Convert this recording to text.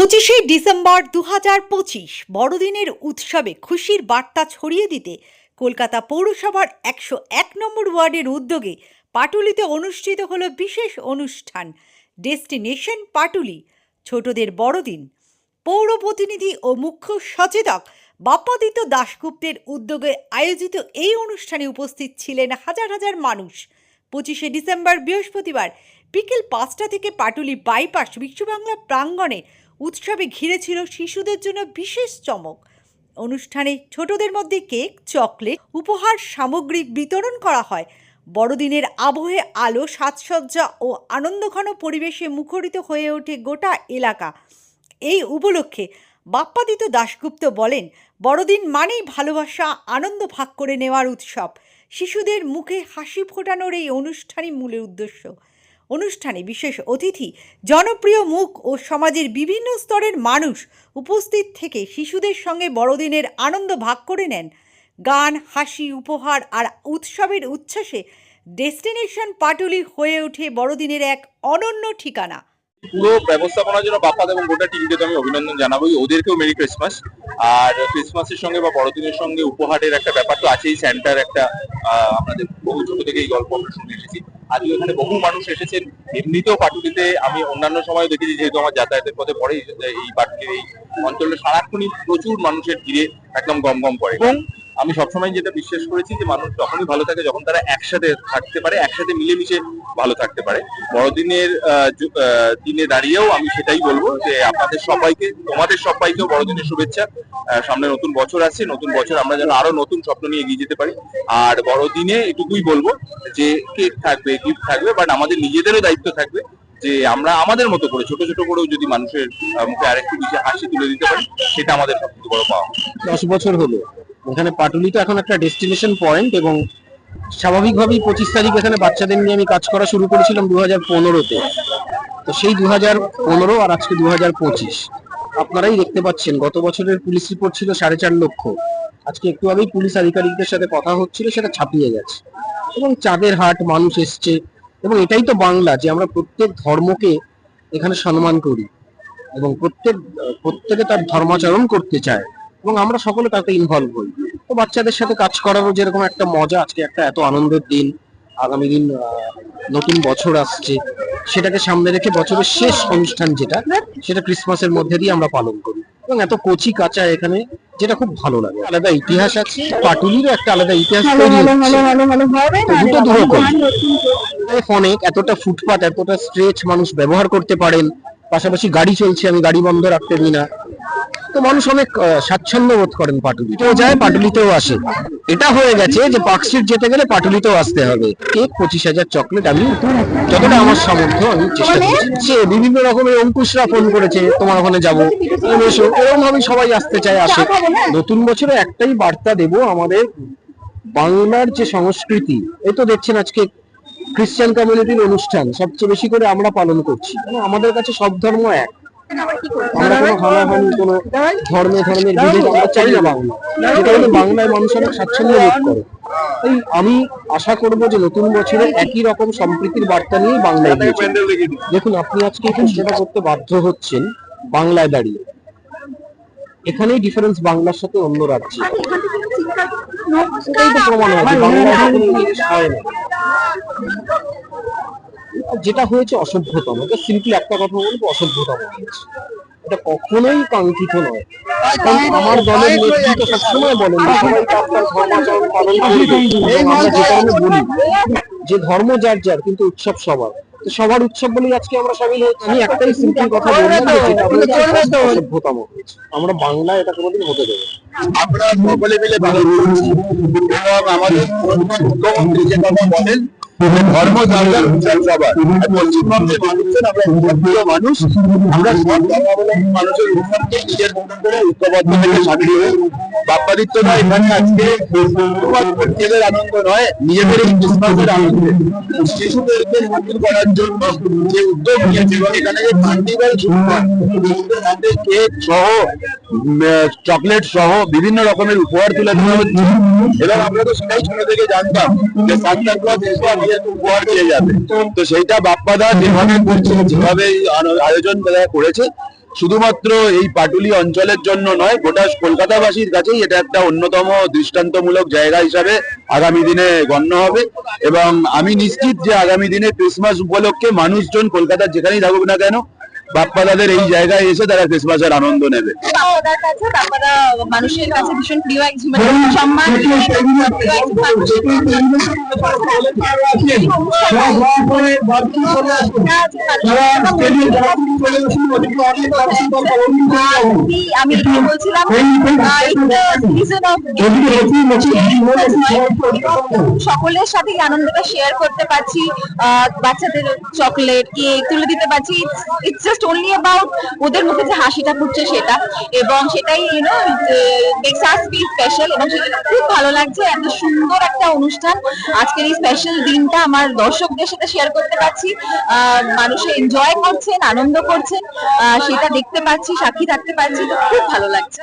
পঁচিশে ডিসেম্বর দু হাজার পঁচিশ বড়দিনের উৎসবে খুশির বার্তা ছড়িয়ে দিতে কলকাতা পৌরসভার একশো এক নম্বর ওয়ার্ডের উদ্যোগে পাটুলিতে অনুষ্ঠিত হলো বিশেষ অনুষ্ঠান ডেস্টিনেশন পাটুলি, ছোটদের বড়দিন। পৌর প্রতিনিধি ও মুখ্য সচেতক বাপ্পাদিত্য দাশগুপ্তের উদ্যোগে আয়োজিত এই অনুষ্ঠানে উপস্থিত ছিলেন হাজার হাজার মানুষ। পঁচিশে ডিসেম্বর বৃহস্পতিবার বিকেল পাঁচটা থেকে পাটুলি বাইপাস বিশ্ববাংলা প্রাঙ্গণে উৎসবে ঘিরে ছিল শিশুদের জন্য বিশেষ চমক। অনুষ্ঠানে ছোটদের মধ্যে কেক, চকলেট, উপহার সামগ্রী বিতরণ করা হয়। বড়দিনের আবহে আলো, সাজসজ্জা ও আনন্দঘন পরিবেশে মুখরিত হয়ে ওঠে গোটা এলাকা। এই উপলক্ষে বাপ্পাদিত দাশগুপ্ত বলেন, বড়দিন মানেই ভালোবাসা, আনন্দ ভাগ করে নেওয়ার উৎসব। শিশুদের মুখে হাসি ফোটানোর এই অনুষ্ঠানই মূল উদ্দেশ্য। অনুষ্ঠানে বিশেষ অতিথি, জনপ্রিয় মুখ ও সমাজের বিভিন্ন স্তরের মানুষ উপস্থিত থেকে শিশুদের সঙ্গে বড়দিনের আনন্দ ভাগ করে নেন। গান, হাসি, উপহার আর উৎসবের উচ্ছ্বাসে ডেস্টিনেশন পাটুলি হয়ে ওঠে বড়দিনের এক অনন্য ঠিকানা। পুরো ব্যবস্থাপনার জন্য বাপ্পাদ এবং গোটা টিমকে তো আমি অভিনন্দন জানাবোই। ওদেরকেও মেরি ক্রিসমাস। আর ক্রিসমাসের সঙ্গে বা বড়দিনের সঙ্গে উপহারের একটা ব্যাপার তো আছেই স্যান্টার একটা আপনাদের বহু ছোট থেকে এই গল্প আমরা শুনে এসেছি। আজকে এখানে বহু মানুষ এসেছেন। এমনিতেও পাটুলিতে আমি অন্যান্য সময় দেখেছি, যেহেতু আমার যাতায়াতের পথে পড়ে এই- পাটুলি পাটুলির এই অঞ্চলে সারাক্ষণই প্রচুর মানুষের ভিড়ে একদম গম গম করে। এবং আমি সবসময় যেটা বিশ্বাস করেছি যে মানুষ যখনই ভালো থাকে, যখন তারা একসাথে থাকতে পারে, একসাথে মিলেমিশে ভালো থাকতে পারে। বড়দিনের দিনে দাঁড়িয়েও আমি সেটাই বলব যে আপনাদের সবাইকে, তোমাদের সবাইকেও বড়দিনের শুভেচ্ছা। সামনে নতুন বছর আসছে, নতুন বছর আমরা যেন আরও নতুন স্বপ্ন নিয়ে এগিয়ে যেতে পারি। আর বড়দিনে এটুকুই বলব যে কেক থাকবে গিফট থাকবে বাট আমাদের নিজেদেরও দায়িত্ব থাকবে যে আমরা আমাদের মতো করে, ছোট ছোট করেও যদি মানুষের মুখে আরেকটু বেশি হাসি তুলে দিতে পারি, সেটা আমাদের সবথেকে বড় পাওয়া। দশ বছর হলো। এখানে পাটুলিটা এখন একটা ডেস্টিনেশন পয়েন্ট এবং স্বাভাবিকভাবেই পঁচিশ তারিখ এখানে বাচ্চাদের নিয়ে আমি কাজ করা শুরু করেছিলাম দু হাজার পনেরোতে। তো সেই দু হাজার পনেরো আর আজকে দু হাজার পঁচিশ। আপনারাই দেখতে পাচ্ছেন, গত বছরের পুলিশ রিপোর্ট ছিল সাড়ে চার লক্ষ। আজকে একটু আগেই পুলিশ আধিকারিকদের সাথে কথা হচ্ছিল, সেটা ছাপিয়ে গেছে। এবং চাঁদের হাট, মানুষ এসছে। এবং এটাই তো বাংলা যে আমরা প্রত্যেক ধর্মকে এখানে সম্মান করি। এবং প্রত্যেক, প্রত্যেকে তার ধর্মাচরণ করতে চায়। এবং আমরা সকলে তাতে ইনভলভ হই। তো বাচ্চাদের সাথে কাজ করারও যেরকম একটা মজা আজকে একটা এত আনন্দের দিন আগামী দিন নতুন বছর আসছে সেটাকে সামনে রেখে বছরের শেষ অনুষ্ঠান যেটা সেটা ক্রিসমাসের মধ্যে দিয়ে আমরা পালন করি। এবং এত কচি কাঁচা এখানে যেটা খুব ভালো লাগে। আলাদা ইতিহাস আছে পাটুলিরও একটা আলাদা ইতিহাস তৈরি দুটো দুরকম অনেক এতটা ফুটপাত এতটা স্ট্রেচ মানুষ ব্যবহার করতে পারেন পাশাপাশি গাড়ি চলছে আমি গাড়ি বন্ধ রাখতে দিই না। তো মানুষ অনেক স্বাচ্ছন্দ্য বোধ করেন পাটুলিতেও যায়, পাটুলিতেও আসে। এটা হয়ে গেছে যে পার্কস্ট্রিট যেতে গেলে পাটুলিতেও আসতে হবে। কেক পঁচিশ হাজার চকলেট। আমি যতটা আমার সামর্থ্য, আমি চেষ্টা করছি। সে বিভিন্ন রকমের অঙ্কুশরা ফোন করেছে, তোমার ওখানে যাব। এসো। এরকম ভাবে সবাই আসতে চায়, আসে। নতুন বছরে একটাই বার্তা দেব আমাদের বাংলার যে সংস্কৃতি, এই তো দেখছেন আজকে খ্রিস্টান কমিউনিটির অনুষ্ঠান, সবচেয়ে বেশি করে আমরা পালন করছি। আমাদের কাছে সব ধর্ম এক। আমরা কোনো হানাহানি কোনো ধর্মে ধর্মের বিভেদ আমরা চাই না বাংলা যেটা হলো বাংলায় মানুষ অনেক স্বাচ্ছন্দ্য বোধ করে। এই আমি আশা করব যে নতুন বছরে একই রকম সম্প্রীতির বার্তা নিয়ে বাংলায় গিয়েছে। দেখুন আপনি আজকে এই প্রশ্নটা করতে বাধ্য হচ্ছেন বাংলায় দাঁড়িয়ে। এখানেই ডিফারেন্স বাংলার সাথে অন্য রাজ্যে। তো প্রমাণ হয় যে বাংলায় হয় না। যেটা হয়েছে অসভ্যতম। এটা সিম্পলি একটা কথা বলব অসভ্যতম হয়েছে। এটা কখনোই কাঙ্ক্ষিত নয়। কারণ আমার দলের নেতৃত্ব সবসময় বলেন যে আমরা কারণে বলি যে ধর্ম যার যার কিন্তু উৎসব সবার। সবার উৎসব বলেই আজকে আমরা সামিল হয়েছি। আমি একটাই সিম্পল কথা বললাম যে যেটা হয়েছে অসভ্যতম হয়েছে। আমরা বাংলা এটা কোনোদিন হতে দেবো। আমরা সকলে মিলে এবং আমাদের মুখ্যমন্ত্রী যে কথা বলেন ধর্ম যার উৎসব সবার পশ্চিমবঙ্গের মানুষজন আমরা উৎসবপ্রিয় মানুষ। আমরা সব ধর্মাবলম্বী মানুষের উৎসবকে নিজের মতো করে ঐক্যবদ্ধ থেকে সামিল হয়ে বাপ্পাদিত্য এখানে আজকে শুধুমাত্র আনন্দ নয় নিজেদের এই ক্রিসমাসের আনন্দে। শিশুদেরকে সামিল করার জন্য যে উদ্যোগ নিয়েছে এবং এখানে যে কার্নিভাল শুরু হয় কেক সহ চকলেট সহ বিভিন্ন রকমের উপহার তুলে দেওয়া হচ্ছে। এবং আমরা তো সেটাই ছোট থেকে জানতাম যে সান্তা ক্লজ এসে তো সেইটা বাপ্পাদা যেভাবে করছে, যেভাবে আয়োজন করেছে, শুধুমাত্র এই পাটুলি অঞ্চলের জন্য নয়, গোটা কলকাতাবাসীর কাছেই এটা একটা অন্যতম দৃষ্টান্তমূলক জায়গা হিসাবে আগামী দিনে গণ্য হবে। এবং আমি নিশ্চিত যে আগামী দিনে ক্রিসমাস উপলক্ষে মানুষজন কলকাতার যেখানেই থাকুক না কেন বাপ্পা দাদের এই জায়গায় এসে তারা ক্রিসমাসের আনন্দ নেবে। সকলের সাথে আনন্দটা শেয়ার করতে পারছি বাচ্চাদের চকলেট কেক তুলে দিতে পারছি। ইটস অনলি অ্যাবাউট ওদের মুখে যে হাসিটা ফুটছে সেটা। এবং সেটাই you know makes us feel special এবং সেটা খুব ভালো লাগছে। এত সুন্দর একটা অনুষ্ঠান। আজকের এই স্পেশাল দিনটা আমার দর্শকদের সাথে শেয়ার করতে পারছি। মানুষে এনজয় করছেন, আনন্দ করছেন। সেটা দেখতে পাচ্ছি, সাক্ষী থাকতে পারছি। তো খুব ভালো লাগছে।